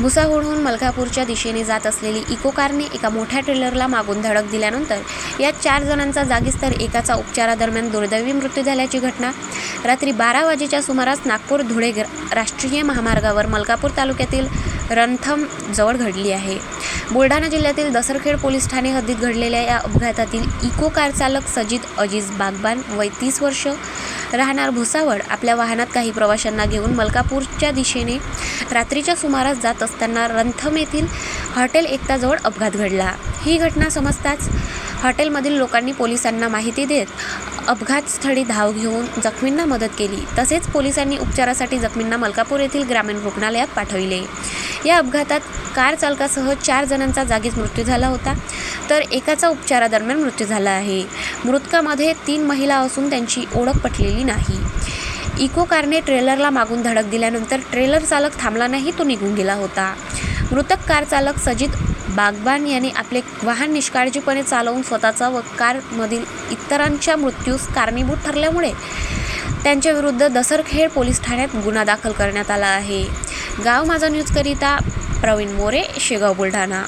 भुसावळहून मलकापूरच्या दिशेने जात असलेली इको कारने एका मोठ्या ट्रेलरला मागून धडक दिल्यानंतर यात चार जणांचा जागीच तर एकाचा उपचारादरम्यान दुर्दैवी मृत्यू झाल्याची घटना. रात्री बारा वाजेच्या सुमारास नागपूर धुळे राष्ट्रीय महामार्गावर मलकापूर तालुक्यातील रणथम जवळ घडली आहे. बुलढाणा जिल्ह्यातील दसरखेड पोलीस ठाणे हद्दीत घडलेल्या या अपघातातील इको कार चालक सजित अजीज बागबान वय तीस वर्ष राहणार भुसावळ. आपल्या वाहनात काही प्रवाशांना घेऊन मलकापूरच्या दिशेने रात्रीच्या सुमारास जात असताना रंथम येथील हॉटेल एकताजवळ अपघात घडला. ही घटना समजताच हॉटेलमधील लोकांनी पोलिसांना माहिती देत अपघातस्थळी धाव घेऊन जखमींना मदत केली. तसेच पोलिसांनी उपचारासाठी जखमींना मलकापूर येथील ग्रामीण रुग्णालयात पाठविले. या अपघातात कार चालकासह चार जणांचा जागीच मृत्यू झाला होता. तर एकाचा उपचारादरम्यान मृत्यू झाला आहे. मृतकामध्ये तीन महिला असून त्यांची ओळख पटलेली नाही. इको कारने ट्रेलरला मागून धडक दिल्यानंतर ट्रेलर चालक थांबला नाही तो निघून गेला होता. मृतक कार चालक सजित बागबान यांनी आपले वाहन निष्काळजीपणे चालवून स्वतःचा व कारमधील इतरांच्या मृत्यूस कारणीभूत ठरल्यामुळे त्यांच्याविरुद्ध दसरखेड पोलीस ठाण्यात गुन्हा दाखल करण्यात आला आहे. गाव माझा न्यूजकरिता प्रवीण मोरे शेगाव बुलढाणा.